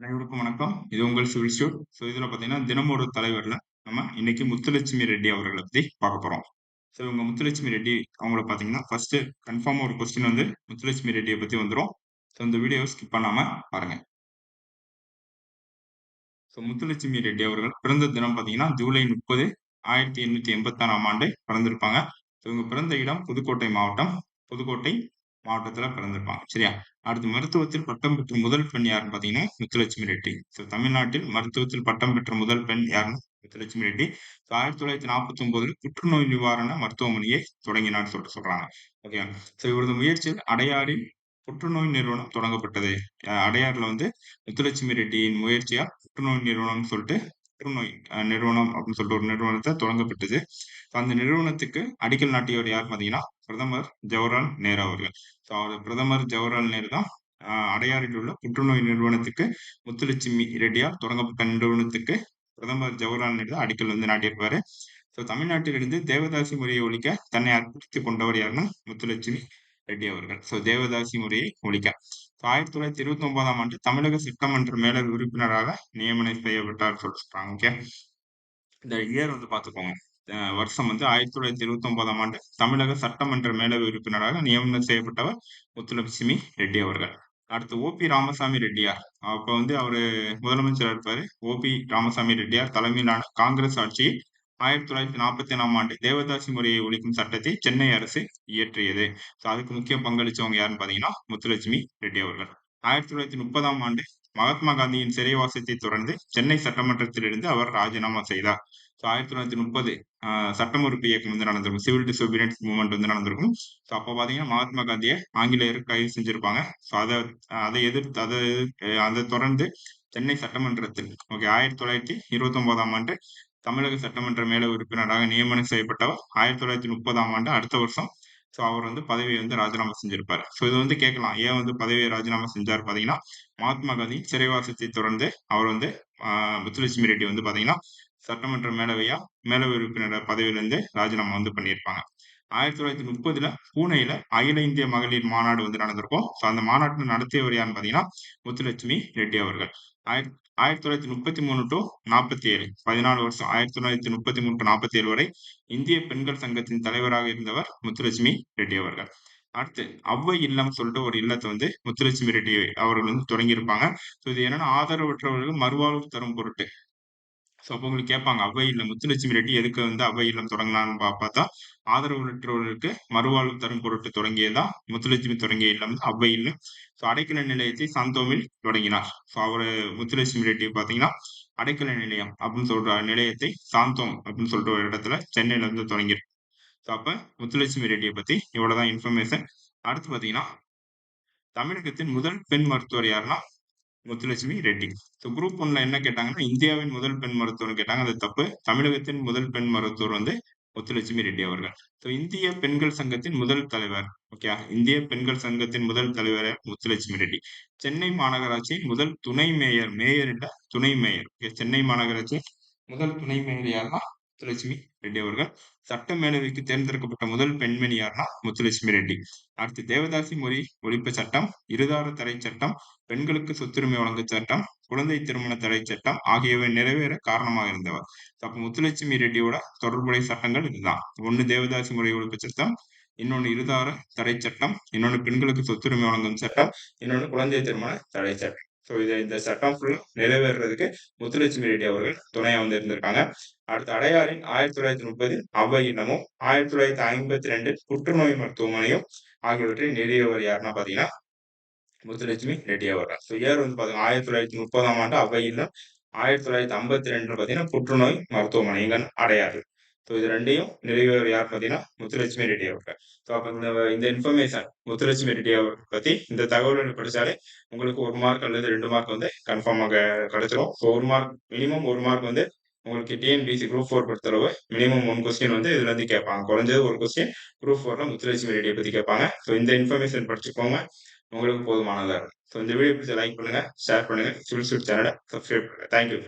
அனைவருக்கும் வணக்கம். இது உங்கள் சிவில் ஸ்டூட். ஸோ இதில் பார்த்தீங்கன்னா, தினம் ஒரு தலைவரில் நம்ம இன்னைக்கு முத்துலட்சுமி ரெட்டி அவர்களை பற்றி பார்க்க போகிறோம் ஸோ இவங்க முத்துலட்சுமி ரெட்டி அவங்கள பார்த்தீங்கன்னா, ஃபர்ஸ்ட்டு கன்ஃபார்மாக ஒரு கொஸ்டின் வந்து முத்துலட்சுமி ரெட்டியை பற்றி வந்துடும் ஸோ இந்த வீடியோ ஸ்கிப் பண்ணாமல் பாருங்க. ஸோ முத்துலட்சுமி ரெட்டி அவர்கள் பிறந்த தினம் பார்த்தீங்கன்னா, ஜூலை 30, 1886ஆம் ஆண்டு பிறந்திருப்பாங்க. ஸோ இவங்க பிறந்த இடம் புதுக்கோட்டை மாவட்டம். புதுக்கோட்டை மாவட்டத்துல பிறந்திருப்பாங்க. சரியா? அடுத்து மருத்துவத்தில் பட்டம் பெற்ற முதல் பெண் யாருன்னு பார்த்தீங்கன்னா, முத்துலட்சுமி ரெட்டி. ஸோ தமிழ்நாட்டில் மருத்துவத்தில் பட்டம் பெற்ற முதல் பெண் யாருன்னா, முத்துலட்சுமி ரெட்டி. ஸோ 1949ல புற்றுநோய் நிவாரண மருத்துவமனையை தொடங்கினார்ன்னு சொல்லிட்டு சொல்றாங்க. ஓகேவா? ஸோ இவரது முயற்சியில் அடையாறில் புற்றுநோய் நிறுவனம் தொடங்கப்பட்டது. அடையாறுல வந்து முத்துலட்சுமி ரெட்டியின் முயற்சியா புற்றுநோய் நிறுவனம்னு சொல்லிட்டு புற்றுநோய் நிறுவனம் அப்படின்னு சொல்லிட்டு ஒரு நிறுவனத்தை தொடங்கப்பட்டது. அந்த நிறுவனத்துக்கு அடிக்கல் நாட்டியவர் யார் பார்த்தீங்கன்னா, பிரதமர் ஜவஹர்லால் நேரு அவர்கள். ஸோ அவர் பிரதமர் ஜவஹர்லால் நேரு தான் அடையாறில் உள்ள புற்றுநோய் நிறுவனத்துக்கு முத்துலட்சுமி ரெட்டியார் தொடங்கப்பட்ட நிறுவனத்துக்கு பிரதமர் ஜவஹர்லால் நேரு தான் அடிக்கல் வந்து நாட்டியிருப்பாரு. ஸோ தமிழ்நாட்டிலிருந்து தேவதாசி முறையை ஒழிக்க தன்னை அர்ப்பணித்து கொண்டவர் யாருன்னா, முத்துலட்சுமி ரெட்டி அவர்கள். ஸோ தேவதாசி முறையை ஒழிக்க. ஸோ 1929ஆம் ஆண்டு தமிழக சட்டமன்ற மேலவை உறுப்பினராக நியமனம் செய்யப்பட்டார் சொல்றாங்க. ஓகே. இந்த இயர் வந்து பார்த்துக்கோங்க. வருஷம் வந்து 1929ஆம் ஆண்டு தமிழக சட்டமன்ற மேலவை உறுப்பினராக நியமனம் செய்யப்பட்டவர் முத்துலட்சுமி ரெட்டி அவர்கள். அடுத்து ஓ.பி. ராமசாமி ரெட்டியார். அப்ப வந்து அவரு முதலமைச்சரா இருப்பாரு. ஓ.பி. ராமசாமி ரெட்டியார் தலைமையிலான காங்கிரஸ் ஆயிரத்தி தொள்ளாயிரத்தி நாற்பத்தி ஏழாம் ஆண்டு தேவதாசி முறையை ஒழிக்கும் சட்டத்தை சென்னை அரசு இயற்றியது. ஸோ அதுக்கு முக்கிய பங்களிச்சவங்க யாருன்னு பார்த்தீங்கன்னா, முத்துலட்சுமி ரெட்டி அவர்கள். 1930ஆம் ஆண்டு மகாத்மா காந்தியின் சிறைவாசத்தை தொடர்ந்து சென்னை சட்டமன்றத்திலிருந்து அவர் ராஜினாமா செய்தார். ஸோ ஆயிரத்தி தொள்ளாயிரத்தி முப்பது சட்டம் உறுப்பு இயக்கம் வந்து நடந்திருக்கும். சிவில் டிசோபீடியன்ஸ் மூவ்மெண்ட் வந்து நடந்திருக்கும். ஸோ அப்போ பார்த்தீங்கன்னா, மகாத்மா காந்தியை ஆங்கிலேயர் கைது செஞ்சிருப்பாங்க. ஸோ அதை அதை எதிர்த்து அதை அதை தொடர்ந்து சென்னை சட்டமன்றத்தில் ஓகே 1929ஆம் ஆண்டு தமிழக சட்டமன்ற மேல உறுப்பினராக நியமனம் செய்யப்பட்டவர் 1930ஆம் ஆண்டு அடுத்த வருஷம் ஸோ அவர் வந்து பதவியை வந்து ராஜினாமா செஞ்சிருப்பாரு. ஸோ இது வந்து கேட்கலாம். ஏன் வந்து பதவியை ராஜினாமா செஞ்சார் பார்த்தீங்கன்னா, மகாத்மா காந்தி சிறைவாசத்தை தொடர்ந்து அவர் வந்து முத்துலட்சுமி ரெட்டி வந்து பார்த்தீங்கன்னா, சட்டமன்ற மேலவையா மேலவை உறுப்பினர் பதவியிலிருந்து ராஜினாமா வந்து பண்ணியிருப்பாங்க. 1930ல பூனேல அகில இந்திய மகளிர் மாநாடு வந்து நடந்திருக்கும். ஸோ அந்த மாநாட்டில் நடத்தியவர் யாருன்னு பார்த்தீங்கன்னா, முத்துலட்சுமி ரெட்டி அவர்கள். ஆயிரத்தி ஆயிரத் 1933 டூ 47 14 வருஷம் ஆயிரத்தி தொள்ளாயிரத்தி முப்பத்தி மூணு டு நாற்பத்தி ஏழு வரை இந்திய பெண்கள் சங்கத்தின் தலைவராக இருந்தவர் முத்துலட்சுமி ரெட்டி அவர்கள். அடுத்து ஔவை இல்லம் சொல்லிட்டு ஒரு இல்லத்தை வந்து முத்துலட்சுமி ரெட்டி அவர்கள் வந்து தொடங்கியிருப்பாங்க. ஸோ இது என்னன்னா ஆதரவற்றவர்களுக்கு மறுவாழ்வு தரும் பொருட்டு. ஸோ அப்போ உங்களுக்கு கேட்பாங்க. ஔவை இல்லம் முத்துலட்சுமி ரெட்டி எதுக்கு வந்து ஔவை இல்லம் தொடங்குனான்னு பா பார்த்தா, ஆதரவற்றவர்களுக்கு மறுவாழ்வு தரும் பொருட்டு தொடங்கியதா முத்துலட்சுமி தொடங்கிய இல்லம் ஔவை இல்லம். ஸோ அடைக்கல நிலையத்தை சாந்தோமில் தொடங்கினார். ஸோ அவர் முத்துலட்சுமி ரெட்டி பார்த்தீங்கன்னா, அடைக்கல நிலையம் அப்படின்னு சொல்ற நிலையத்தை சாந்தோம் அப்படின்னு சொல்லிட்டு ஒரு இடத்துல சென்னையில வந்து தொடங்கியிருக்கு. ஸோ அப்ப முத்துலட்சுமி ரெட்டியை பத்தி இவ்வளவுதான் இன்ஃபர்மேஷன். அடுத்து பார்த்தீங்கன்னா, தமிழகத்தின் முதல் பெண் மருத்துவர் யாருன்னா, முத்துலட்சுமி ரெட்டி. ஸோ குரூப் ஒன்ல என்ன கேட்டாங்கன்னா, இந்தியாவின் முதல் பெண் மருத்துவர்னு கேட்டாங்க. அது தப்பு. தமிழகத்தின் முதல் பெண் மருத்துவர் வந்து முத்துலட்சுமி ரெட்டி அவர்கள். ஸோ இந்திய பெண்கள் சங்கத்தின் முதல் தலைவர் ஓகே இந்திய பெண்கள் சங்கத்தின் முதல் தலைவர் முத்துலட்சுமி ரெட்டி. சென்னை மாநகராட்சியின் முதல் துணை மேயர், மேயர் இல்ல துணை மேயர். ஓகே சென்னை மாநகராட்சி முதல் துணை மேயர் யாருன்னா, முத்துலட்சுமி ரெட்டி அவர்கள். சட்ட மேலவைக்கு தேர்ந்தெடுக்கப்பட்ட முதல் பெண்மணி யார்னா முத்துலட்சுமி ரெட்டி. அடுத்து தேவதாசி முறை ஒழிப்பு சட்டம், இருதார தடை சட்டம், பெண்களுக்கு சொத்துரிமை வழங்கும் சட்டம், குழந்தை திருமண தடை சட்டம் ஆகியவை நிறைவேற காரணமாக இருந்தவர். அப்ப முத்துலட்சுமி ரெட்டியோட தொடர்புடைய சட்டங்கள் இதுதான். ஒண்ணு தேவதாசி முறை ஒழிப்பு சட்டம், இன்னொன்னு இருதார தடை சட்டம், இன்னொன்னு பெண்களுக்கு சொத்துரிமை வழங்கும் சட்டம், இன்னொன்னு குழந்தை திருமண தடை சட்டம். ஸோ இதை இந்த சட்டம் ஃபுல்லும் நிறைவேறதுக்கு முத்துலட்சுமி ரெட்டி அவர்கள் துணையா வந்து இருந்திருக்காங்க. அடுத்து அடையாரின் ஆயிரத்தி தொள்ளாயிரத்தி முப்பதில் அவ்வை இன்னமும் ஆயிரத்தி தொள்ளாயிரத்தி ஐம்பத்தி ரெண்டு புற்றுநோய் மருத்துவமனையும் ஆகியவற்றை நிறுவியவர் யாருன்னா பாத்தீங்கன்னா முத்துலட்சுமி ரெட்டி அவர்கள். ஸோ இயர் வந்து பாத்தீங்கன்னா ஆயிரத்தி தொள்ளாயிரத்தி முப்பதாம் ஆண்டு அவ்வை இல்லம் ஆயிரத்தி தொள்ளாயிரத்தி ஐம்பத்தி ரெண்டு பாத்தீங்கன்னா புற்றுநோய் மருத்துவமனைகள் அடையாறு. ஸோ இது ரெண்டையும் நிறைவேறு யார் பார்த்தீங்கன்னா, முத்துலட்சுமி ரெட்டி அவர்கள். ஸோ அப்போ இந்த இந்த இன்ஃபர்மேஷன் முத்துலட்சுமி ரெட்டி அவர்கள் பற்றி இந்த தகவல்கள் படித்தாலே உங்களுக்கு ஒரு மார்க் அல்லது ரெண்டு மார்க் வந்து கன்ஃபார்மாக கிடைச்சிரும். ஸோ ஒரு மார்க் மினிமம் ஒரு மார்க் வந்து உங்களுக்கு டிஎன்பிசி குரூப் ஃபோர் பொறுத்தளவு மினிமம் ஒன் கொஸ்டின் வந்து இதுல இருந்து கேட்பாங்க. குறைஞ்சது ஒரு கொஸ்டின் குரூப் 4ல முத்துலட்சுமி ரெட்டியை பற்றி கேட்பாங்க. ஸோ இந்த இன்ஃபர்மேஷன் படிச்சுக்கோங்க. உங்களுக்கு போதுமானதாக இருக்கும். ஸோ இந்த வீடியோ பிடிச்ச லைக் பண்ணுங்க, ஷேர் பண்ணுங்க, சிவில் ஸ்டூட் சப்ஸ்கிரைப் பண்ணுங்க. Thank you